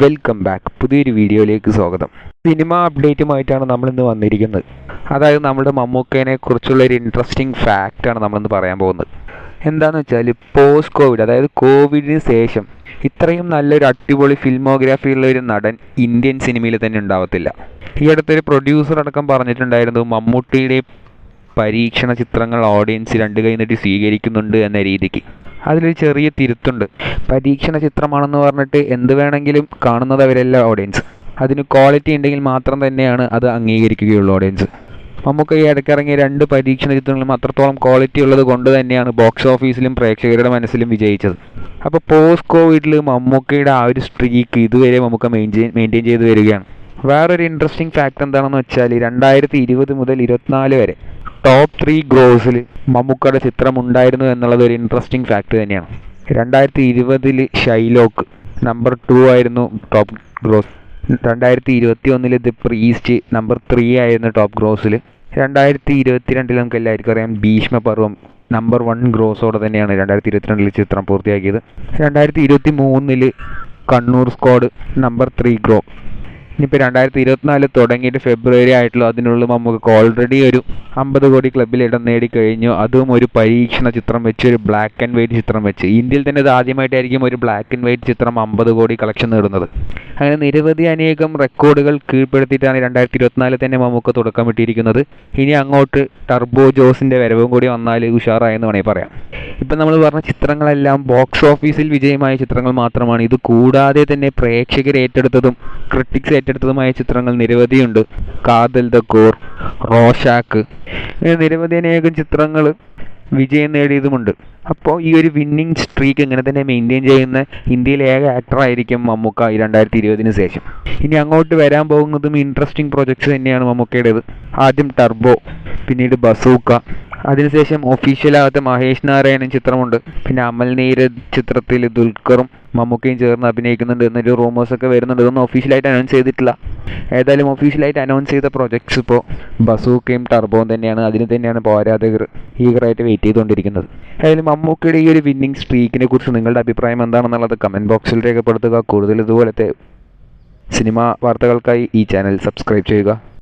Welcome back പുതിയൊരു വീഡിയോയിലേക്ക് സ്വാഗതം. സിനിമ അപ്ഡേറ്റുമായിട്ടാണ് നമ്മളിന്ന് വന്നിരിക്കുന്നത്. അതായത് നമ്മുടെ മമ്മൂക്കേനെ കുറിച്ചുള്ള ഒരു ഇൻട്രസ്റ്റിംഗ് ഫാക്റ്റാണ് നമ്മളിന്ന് പറയാൻ പോകുന്നത്. എന്താണെന്ന് വെച്ചാൽ പോസ്റ്റ് കോവിഡ് അതായത് കോവിഡിന് ശേഷം ഇത്രയും നല്ലൊരു അടിപൊളി ഫിൽമോഗ്രാഫി ഉള്ള ഒരു നടൻ ഇന്ത്യൻ സിനിമയിൽ തന്നെ ഉണ്ടാവത്തില്ല. ഈ അടുത്തൊരു പ്രൊഡ്യൂസർ അടക്കം പറഞ്ഞിട്ടുണ്ടായിരുന്നു മമ്മൂട്ടിയുടെ പരീക്ഷണ ചിത്രങ്ങൾ ഓഡിയൻസ് രണ്ട് കൈ നീട്ടി സ്വീകരിക്കുന്നുണ്ട് എന്ന രീതിക്ക്. അതിലൊരു ചെറിയ തിരുത്തുണ്ട്. പരീക്ഷണ ചിത്രമാണെന്ന് പറഞ്ഞിട്ട് എന്ത് വേണമെങ്കിലും കാണുന്നത് അവരല്ല ഓഡിയൻസ് അതിന് ക്വാളിറ്റി ഉണ്ടെങ്കിൽ മാത്രം തന്നെയാണ് അത് അംഗീകരിക്കുകയുള്ളൂ ഓഡിയൻസ് നമുക്ക് ഈ ഇടയ്ക്കിറങ്ങിയ രണ്ട് പരീക്ഷണ ചിത്രങ്ങളും അത്രത്തോളം ക്വാളിറ്റി ഉള്ളത് കൊണ്ട് തന്നെയാണ് ബോക്സ് ഓഫീസിലും പ്രേക്ഷകരുടെ മനസ്സിലും വിജയിച്ചത്. അപ്പോൾ പോസ്റ്റ് കോവിഡിൽ മമ്മൂക്കയുടെ ആ ഒരു സ്ട്രീക്ക് ഇതുവരെ നമുക്ക് മെയിന്റെയിൻ മെയിന്റെയിൻ ചെയ്ത് വരികയാണ്. വേറൊരു ഇൻട്രസ്റ്റിംഗ് ഫാക്ട് എന്താണെന്ന് വെച്ചാൽ രണ്ടായിരത്തി ഇരുപത് മുതൽ ഇരുപത്തിനാല് വരെ ടോപ്പ് ത്രീ ഗ്രോസിൽ മമ്മൂക്കയുടെ ചിത്രം ഉണ്ടായിരുന്നു എന്നുള്ളത് ഒരു ഇൻട്രസ്റ്റിംഗ് ഫാക്ട് തന്നെയാണ്. രണ്ടായിരത്തി ഇരുപതിൽ ഷൈലോക്ക് നമ്പർ ടു ആയിരുന്നു ടോപ്പ് ഗ്രോസ് രണ്ടായിരത്തി ഇരുപത്തി ഒന്നിൽ ദി പ്രീസ്റ്റ് നമ്പർ ത്രീ ആയിരുന്നു ടോപ്പ് ഗ്രോസിൽ രണ്ടായിരത്തി ഇരുപത്തിരണ്ടിൽ നമുക്ക് എല്ലാവർക്കും അറിയാം ഭീഷ്മപർവം നമ്പർ വൺ ഗ്രോസോടെ തന്നെയാണ് രണ്ടായിരത്തി ഇരുപത്തിരണ്ടിൽ ചിത്രം പൂർത്തിയാക്കിയത്. രണ്ടായിരത്തി ഇരുപത്തി മൂന്നിൽ Kannur squad number three gross ഇനിയിപ്പോൾ രണ്ടായിരത്തി ഇരുപത്തിനാല് തുടങ്ങിയിട്ട് ഫെബ്രുവരി ആയിട്ടുള്ള അതിനുള്ളിൽ നമുക്ക് ഓൾറെഡി ഒരു അമ്പത് കോടി ക്ലബ്ബിൽ ഇടം നേടിക്കഴിഞ്ഞു അതും ഒരു പരീക്ഷണ ചിത്രം വെച്ച് ഒരു ബ്ലാക്ക് ആൻഡ് വൈറ്റ് ചിത്രം വെച്ച്. ഇന്ത്യയിൽ തന്നെ ഇത് ആദ്യമായിട്ടായിരിക്കും ഒരു ബ്ലാക്ക് ആൻഡ് വൈറ്റ് ചിത്രം അമ്പത് കോടി കളക്ഷൻ നേടുന്നത്. അങ്ങനെ നിരവധി അനേകം റെക്കോർഡുകൾ കീഴ്പ്പെടുത്തിയിട്ടാണ് രണ്ടായിരത്തി ഇരുപത്തിനാലിൽ തന്നെ നമുക്ക് തുടക്കമിട്ടിരിക്കുന്നത് ഇനി അങ്ങോട്ട് ടർബോ ജോസിന്റെ വരവും കൂടി വന്നാൽ ഉഷാറായെന്ന് വേണമെങ്കിൽ പറയാം. ഇപ്പം നമ്മൾ പറഞ്ഞ ചിത്രങ്ങളെല്ലാം ബോക്സ് ഓഫീസിൽ വിജയമായ ചിത്രങ്ങൾ മാത്രമാണ്. ഇത് കൂടാതെ തന്നെ പ്രേക്ഷകർ ഏറ്റെടുത്തതും ക്രിട്ടിക്സ് ഏറ്റെടുത്തതുമായ ചിത്രങ്ങൾ നിരവധിയുണ്ട്. കാതൽ ദ കോർ റോഷാക്ക് ഇങ്ങനെ നിരവധി അനേകം ചിത്രങ്ങൾ വിജയം നേടിയതുമുണ്ട്. അപ്പോൾ ഈ ഒരു വിന്നിങ് സ്ട്രീക്ക് ഇങ്ങനെ തന്നെ മെയിന്റെയിൻ ചെയ്യുന്ന ഇന്ത്യയിലെ ഏക ആക്ടറായിരിക്കും മമ്മൂക്ക ഈ രണ്ടായിരത്തി ഇരുപതിന് ശേഷം. ഇനി അങ്ങോട്ട് വരാൻ പോകുന്നതും ഇൻട്രസ്റ്റിംഗ് പ്രൊജക്ട്സ് തന്നെയാണ് മമ്മൂക്കയുടേത്. ആദ്യം ടർബോ പിന്നീട് ബസൂക്ക അതിനുശേഷം ഒഫീഷ്യലാകാത്ത മഹേഷ് നാരായണൻ ചിത്രമുണ്ട്. പിന്നെ അമൽ നീരജ് ചിത്രത്തിൽ ദുൽഖറും മമ്മൂക്കയും ചേർന്ന് അഭിനയിക്കുന്നുണ്ട് എന്നൊരു റൂമേഴ്സൊക്കെ വരുന്നുണ്ട്. ഇതൊന്നും ഒഫീഷ്യലായിട്ട് അനൗൺസ് ചെയ്തിട്ടില്ല. ഏതായാലും ഒഫീഷ്യലായിട്ട് അനൗൺസ് ചെയ്ത പ്രൊജക്ട്സ് ഇപ്പോൾ ബസൂക്കയും ടർബോയും തന്നെയാണ്. അതിന് തന്നെയാണ് ഇപ്പോൾ ആരാധകർ ഈഗറായിട്ട് വെയിറ്റ് ചെയ്തുകൊണ്ടിരിക്കുന്നത്. ഏതായാലും മമ്മൂക്കയുടെ ഈ ഒരു വിന്നിംഗ് സ്ട്രീക്കിനെ കുറിച്ച് നിങ്ങളുടെ അഭിപ്രായം എന്താണെന്നുള്ളത് കമന്റ് ബോക്സിൽ രേഖപ്പെടുത്തുക. കൂടുതൽ ഇതുപോലത്തെ സിനിമാ വാർത്തകൾക്കായി ഈ ചാനൽ സബ്സ്ക്രൈബ് ചെയ്യുക.